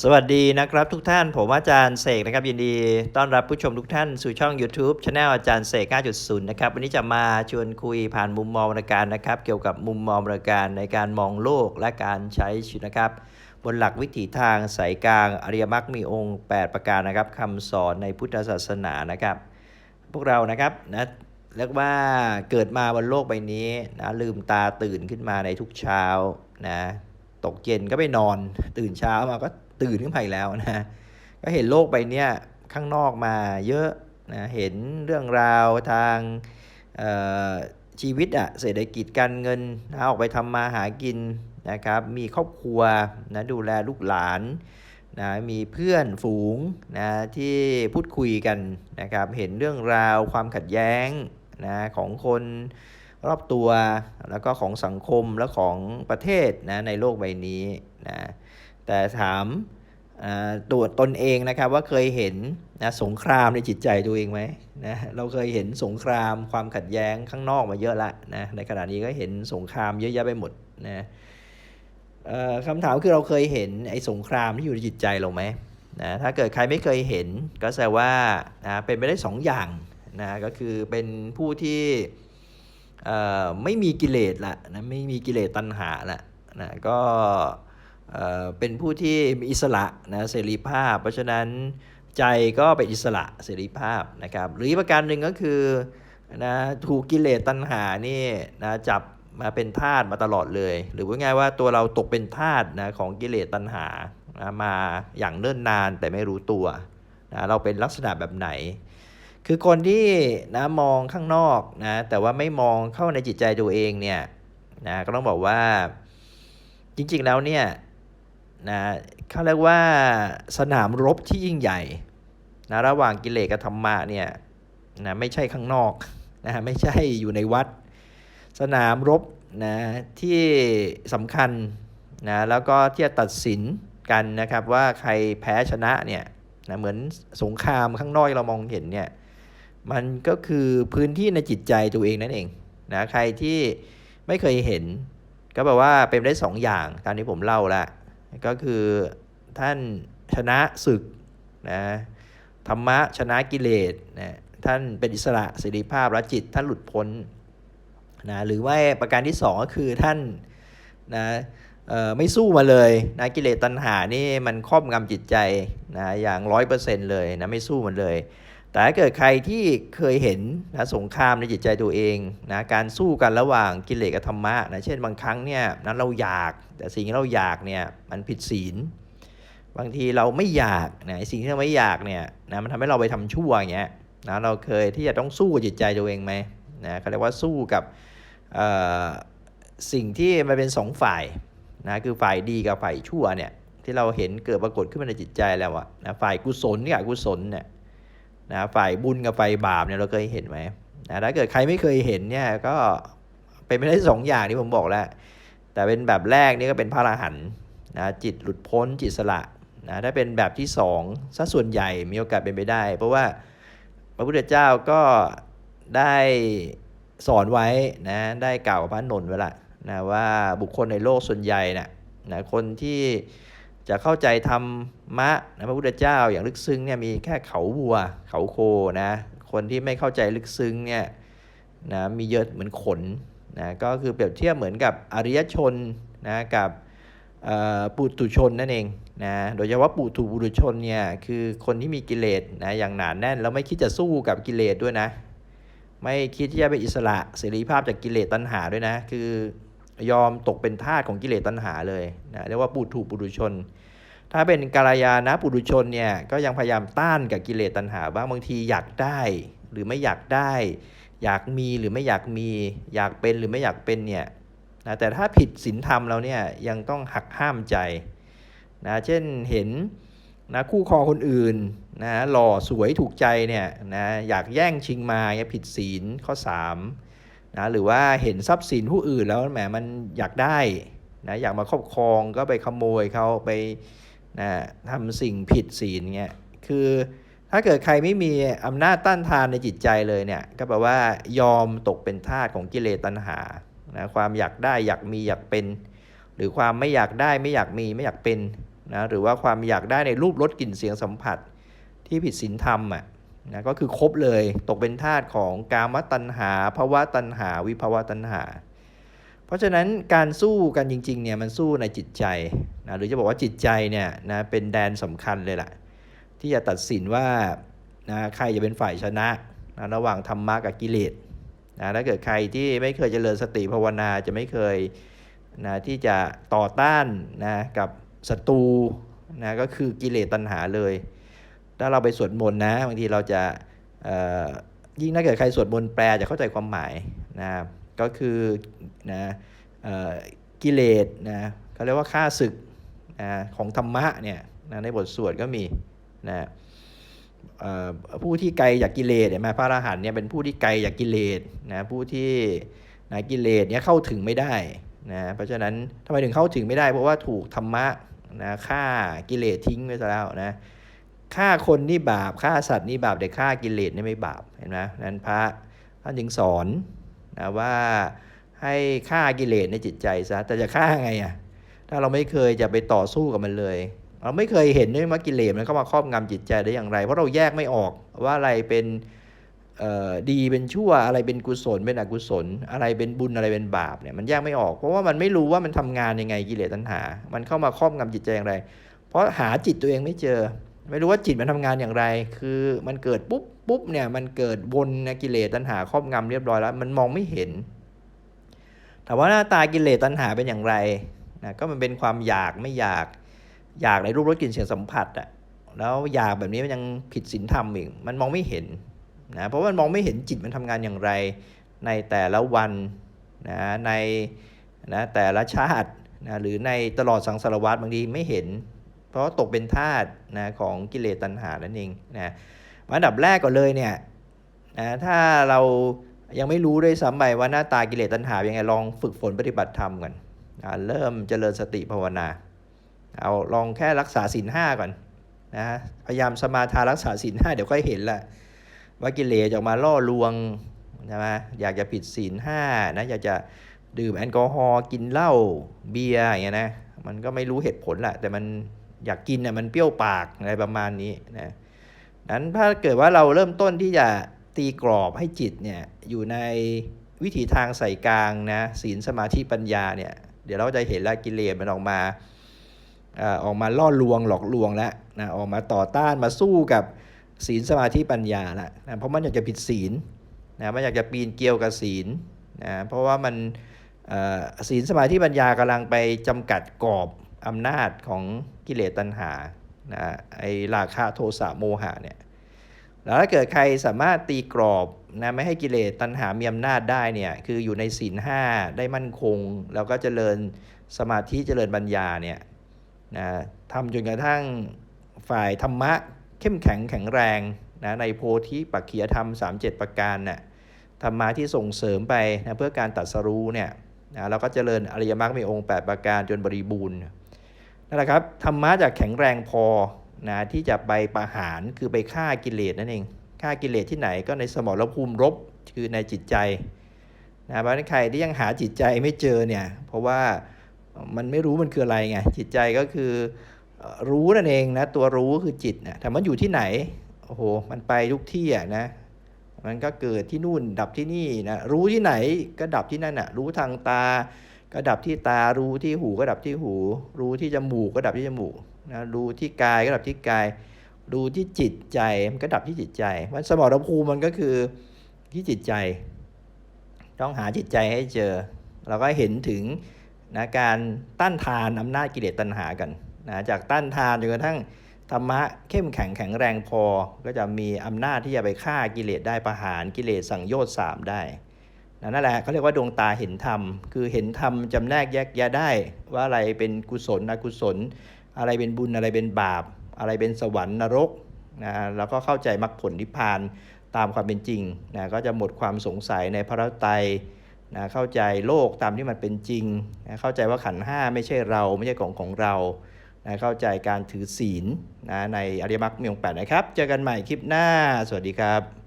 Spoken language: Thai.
สวัสดีนะครับทุกท่านผมอาจารย์เสกนะครับยินดีต้อนรับผู้ชมทุกท่านสู่ช่อง YouTube c h anel อาจารย์เสก5.0นะครับวันนี้จะมาชวนคุยผ่านมุมมองวรการนะครับ เกี่ยวกับมุมมองวรการในการมองโลกและการใช้ชีวิตนะครับ บนหลักวิถีทางสายกลางอริยมรรคมีองค์ 8 ประการนะครับคำสอนในพุทธศาสนานะครับ พวกเรานะครับนะเรียกว่าเกิดมาบนโลกใบนี้นะลืมตาตื่นขึ้นมาในทุกเช้านะตกเย็นก็ไปนอน ตื่นเช้ามาก็ ตื่นขึ้นมาอีกแล้วนะ ก็เห็นโลกใบเนี้ยข้างนอกมาเยอะนะ เห็นเรื่องราวทางชีวิตอะเศรษฐกิจการเงินนะออกไปทำมาหากินนะครับ มีครอบครัวนะดูแลลูกหลานนะมีเพื่อนฝูงนะที่พูดคุยกันนะครับ เห็นเรื่องราวความขัดแย้งนะของคนรอบตัวแล้วก็ของสังคมและของประเทศนะในโลกใบนี้นะ แต่ถามตัวตนเองนะครับว่าเคยเห็นนะสงครามในจิตใจตัวเองไหมนะเราเคยเห็นสงครามความขัดแย้งข้างนอกมาเยอะละนะในขณะนี้ก็เห็นสงครามเยอะแยะไปหมดนะคำถามคือเราเคยเห็นไอ้สงครามที่อยู่ในจิตใจเราไหมนะถ้าเกิดใครไม่เคยเห็นก็แสดงว่านะเป็นไปได้สองอย่างนะก็คือเป็นผู้ที่ไม่มีกิเลสละนะไม่มีกิเลสตัณหาละนะก็ เป็นผู้ที่มีอิสระนะเสรีภาพ เพราะฉะนั้นใจก็เป็นอิสระเสรีภาพนะครับ หรือประการหนึ่งก็คือนะถูกกิเลสตัณหานี่นะจับมาเป็นทาสมาตลอดเลย หรือว่าไงายว่าตัวเราตกเป็นทาสนะของกิเลสตัณหานะมาอย่างเนิ่นนานแต่ไม่รู้ตัวนะเราเป็นลักษณะแบบไหน คือคนที่นะมองข้างนอกนะแต่ว่าไม่มองเข้าในจิตใจตัวเองเนี่ยนะก็ต้องบอกว่าจริงๆแล้วเนี่ย นะเขาเรียกว่าสนามรบที่ยิ่งใหญ่นะระหว่างกิเลสกับธรรมะเนี่ยนะไม่ใช่ข้างนอกนะไม่ใช่อยู่ในวัด สนามรบนะที่สำคัญนะแล้วก็ที่จะตัดสินกันนะครับว่าใครแพ้ชนะเนี่ยนะเหมือนสงครามข้างนอกเรามองเห็นเนี่ยมันก็คือพื้นที่ในจิตใจตัวเองนั่นเองนะใครที่ไม่เคยเห็น ก็แปลว่าเป็นได้สองอย่างตามที่ผมเล่าละ ก็คือท่านชนะศึกนะธรรมะชนะกิเลสนะท่านเป็นอิสระเสรีภาพและจิตท่านหลุดพ้นนะหรือว่าประการที่สองก็คือท่านนะเออไม่สู้มาเลยนะกิเลสตัณหานี่มันครอบงำจิตใจนะอย่างร้อยเปอร์เซ็นต์เลยนะไม่สู้มันเลย แต่ถ้าเกิดใครที่เคยเห็นนะสงครามในจิตใจตัวเองนะการสู้กันระหว่างกิเลสกับธรรมะนะเช่นบางครั้งเนี่ยนั้นเราอยาก แต่สิ่งที่เราอยากเนี่ยมันผิดศีล บางทีเราไม่อยากนะไอ้สิ่งที่เราไม่อยากเนี่ยนะมันทำให้เราไปทำชั่วอย่างเงี้ยนะเราเคยที่จะต้องสู้กับจิตใจตัวเองไหมนะเขาเรียกว่าสู้กับสิ่งที่มันเป็นสองฝ่ายนะคือฝ่ายดีกับฝ่ายชั่วเนี่ยที่เราเห็นเกิดปรากฏขึ้นมาในจิตใจแล้วอะนะฝ่ายกุศลกับอกุศลเนี่ย นะฝ่ายบุญกับฝ่ายบาปเนี่ยเราเคยเห็นไหมนะถ้าเกิดใครไม่เคยเห็นเนี่ยก็เป็นไปได้สองอย่างที่ผมบอกแล้ว แต่เป็นแบบแรกนี่ก็เป็นพระอรหันต์นะจิตหลุดพ้นจิตสละนะถ้าเป็นแบบที่สองซะส่วนใหญ่มีโอกาสเป็นไปได้ เพราะว่าพระพุทธเจ้าก็ได้สอนไว้นะได้กล่าวกับพระนนท์ไว้ละนะว่าบุคคลในโลกส่วนใหญ่นะนะคนที่ จะเข้าใจธรรมะนะพระพุทธเจ้าอย่างลึกซึ้งเนี่ยมีแค่เขาวัว เขาโคนะคนที่ไม่เข้าใจลึกซึ้งเนี่ยนะมีเยอะเหมือนขนนะก็คือเปรียบเทียบเหมือนกับอริยชนนะกับปุถุชนนั่นเองนะโดยเฉพาะปุถุปุถุชนเนี่ยคือคนที่มีกิเลสนะอย่างหนาแน่นแล้วไม่คิดจะสู้กับกิเลสด้วยนะ ไม่คิดที่จะเป็นอิสระเสรีภาพจากกิเลสตัณหาด้วยนะ คือ ยอมตกเป็นทาสของกิเลสตัณหาเลยนะเรียกว่าปุถุปุถุชน ถ้าเป็นกาลยานะปุถุชนเนี่ยก็ยังพยายามต้านกับกิเลสตัณหาบ้างบางทีอยากได้หรือไม่อยากได้ อยากมีหรือไม่อยากมี อยากเป็นหรือไม่อยากเป็นเนี่ยนะแต่ถ้าผิดศีลธรรมเราเนี่ยยังต้องหักห้ามใจนะเช่นเห็นนะคู่ครองคนอื่นนะหล่อสวยถูกใจเนี่ยนะอยากแย่งชิงมาเนี่ยผิดศีลข้อ 3 นะหรือว่าเห็นทรัพย์สินผู้อื่นแล้วแหมมันอยากได้นะอยากมาครอบครองก็ไปขโมยเขาไปนะทำสิ่งผิดศีลเงี้ยคือถ้าเกิดใครไม่มีอำนาจต้านทานในจิตใจเลยเนี่ยก็แปลว่ายอมตกเป็นทาสของกิเลสตัณหานะความอยากได้อยากมีอยากเป็น หรือความไม่อยากได้ไม่อยากมีไม่อยากเป็นนะหรือว่าความอยากได้ในรูปรสกลิ่นเสียงสัมผัสที่ผิดศีลธรรมอะ นะก็คือครบเลยตกเป็นทาสของกามตัณหาภาวะตัณหา วิภาวะตัณหา เพราะฉะนั้นการสู้กันจริงๆเนี่ยมันสู้ในจิตใจนะหรือจะบอกว่าจิตใจเนี่ยนะเป็นแดนสำคัญเลยล่ะ ที่จะตัดสินว่านะใครจะเป็นฝ่ายชนะนะระหว่างธรรมะกับกิเลสนะถ้าเกิดใครที่ไม่เคยเจริญสติภาวนาจะไม่เคยนะที่จะต่อต้านนะกับศัตรูนะก็คือกิเลสตัณหาเลย ถ้าเราไปสวดมนต์นะบางทีเราจะยิ่งถ้าเกิดใครสวดมนต์แปลจะเข้าใจความหมายนะก็คือนะออกิเลสนะเขาเรียกว่าค่าศึกนะของธรรมะเนี่ยนะในบทสวดก็มีนะผู้ที่ไกลจากกิเลสเนี่ยมาพระอรหันต์เนี่ยเป็นผู้ที่ไกลจากกิเลสนะผู้ที่นะกิเลสเนี่ยเข้าถึงไม่ได้นะเพราะฉะนั้นทำไมถึงเข้าถึงไม่ได้ เพราะว่าถูกธรรมะนะฆ่ากิเลสทิ้งไปซะแล้วนะ ฆ่าคนนี่บาปฆ่าสัตว์นี่บาปแต่ฆ่ากิเลสนี่ไม่บาปเห็นไหมนั้นพระท่านจึงสอนนะว่าให้ฆ่ากิเลสในจิตใจซะแต่จะฆ่าไงอะถ้าเราไม่เคยจะไปต่อสู้กับมันเลย เราไม่เคยเห็นด้วยว่ากิเลสมันเข้ามาครอบงำจิตใจได้อย่างไร เพราะเราแยกไม่ออกว่าอะไรเป็นดีเป็นชั่วอะไรเป็นกุศลเป็นอกุศล อะไรเป็นบุญอะไรเป็นบาปเนี่ยมันแยกไม่ออกเพราะว่ามันไม่รู้ว่ามันทำงานยังไงกิเลสตัณหา มันเข้ามาครอบงำจิตใจอย่างไร เพราะหาจิตตัวเองไม่เจอ ไม่รู้ว่าจิตมันทำงานอย่างไร คือมันเกิดปุ๊บปุ๊บเนี่ยมันเกิดวนนะกิเลสตัณหาครอบงำเรียบร้อยแล้ว มันมองไม่เห็นแต่ว่าหน้าตากิเลสตัณหาเป็นอย่างไรนะก็มันเป็นความอยากไม่อยากอยากในรูปรสกลิ่นเสียงสัมผัสอะแล้วอยากแบบนี้มันยังผิดศีลธรรมอีกมันมองไม่เห็นนะเพราะมันมองไม่เห็นจิตมันทำงานอย่างไร ในแต่ละวันนะในนะแต่ละชาตินะหรือในตลอดสังสารวัฏบางทีไม่เห็น เพราะตกเป็นทาสนะของกิเลสตัณหานั่นเองนะอันดับแรกก่อนเลยเนี่ยนะถ้าเรายังไม่รู้ด้วยซ้ำไปว่าหน้าตากิเลสตัณหาเป็นยังไงลองฝึกฝนปฏิบัติธรรมกันอ่าเริ่มเจริญสติภาวนาเอาลองแค่รักษาศีลห้าก่อนนะพยายามสมาทานรักษาศีลห้าเดี๋ยวค่อยเห็นแหละว่ากิเลสออกมาล่อลวงใช่ไหมอยากจะผิดศีลห้านะอยากจะดื่มแอลกอฮอล์กินเหล้าเบียร์อย่างเงี้ยนะมันก็ไม่รู้เหตุผลแหละแต่มัน อยากกินน่ะมันเปรี้ยวปากอะไรประมาณนี้นะนั้นถ้าเกิดว่าเราเริ่มต้นที่จะตีกรอบให้จิตเนี่ยอยู่ในวิถีทางใส่กลางนะศีลสมาธิปัญญาเนี่ยเดี๋ยวเราจะเห็นแล้วกิเลสมันออกมาอ่อออกมาล่อลวงหลอกลวงแล้วนะออกมาต่อต้านมาสู้กับศีลสมาธิปัญญาแล้วนะเพราะมันอยากจะผิดศีลนะมันอยากจะปีนเกลียวกับศีลนะเพราะว่ามันอ่อศีลสมาธิปัญญากำลังไปจำกัดกรอบ อำนาจของกิเลสตัณหานะไอราคะโทสะโมหะเนี่ยแล้วถ้าเกิดใครสามารถตีกรอบนะไม่ให้กิเลสตัณหามีอำนาจได้เนี่ยคืออยู่ในศีลห้าได้มั่นคง แล้วก็เจริญสมาธิเจริญปัญญาเนี่ยนะทำจนกระทั่งฝ่ายธรรมะเข้มแข็งแข็งแรงนะในโพธิปักขียธรรม 37 ประการน่ะธรรมะที่ส่งเสริมไปนะเพื่อการตัดสรู้เนี่ยนะเราก็เจริญอริยมรรคมีองค์ 8 ประการจนบริบูรณ์ นั่นแหละครับธรรมะจะแข็งแรงพอนะที่จะไปประหารคือไปฆ่ากิเลสนั่นเองฆ่ากิเลสที่ไหนก็ในสมรภูมิรบคือในจิตใจนะเพราะนั้นใครที่ยังหาจิตใจไม่เจอเนี่ยเพราะว่ามันไม่รู้มันคืออะไรไงจิตใจก็คือรู้นั่นเองนะตัวรู้ก็คือจิตนะแต่มันอยู่ที่ไหนโอ้โหมันไปทุกที่อะนะมันก็เกิดที่นู่นดับที่นี่นะรู้ที่ไหนก็ดับที่นั่นอะรู้ทางตา ก็ดับที่ตารู้ที่หูก็ดับที่หู รู้ที่จมูกก็ดับที่จมูกนะรู้ที่กายก็ดับที่กาย รู้ที่จิตใจมันก็ดับที่จิตใจมันสมรภูมิมันก็คือที่จิตใจ ต้องหาจิตใจให้เจอ เราก็เห็นถึงนะการต้านทานอำนาจกิเลสตัณหากันนะจากต้านทานจนกระทั่งธรรมะเข้มแข็งแข็งแรงพอ ก็จะมีอำนาจที่จะไปฆ่ากิเลสได้ประหารกิเลสสังโยชน์สามได้ นั่นแหละเขาเรียกว่าดวงตาเห็นธรรม คือเห็นธรรมจำแนกแยกแยะได้ ว่าอะไรเป็นกุศลอกุศล อะไรเป็นบุญอะไรเป็นบาป อะไรเป็นสวรรค์นรกนะแล้วก็เข้าใจมรรคผลนิพพานตามความเป็นจริงนะก็จะหมดความสงสัยในพระรัตตรนะเข้าใจโลกตามที่มันเป็นจริงนะเข้าใจว่าขันห้าไม่ใช่เราไม่ใช่ของของเรานะเข้าใจการถือศีลนะในอริยมรรคมีองค์แปดนะครับ เจอกันใหม่คลิปหน้า สวัสดีครับ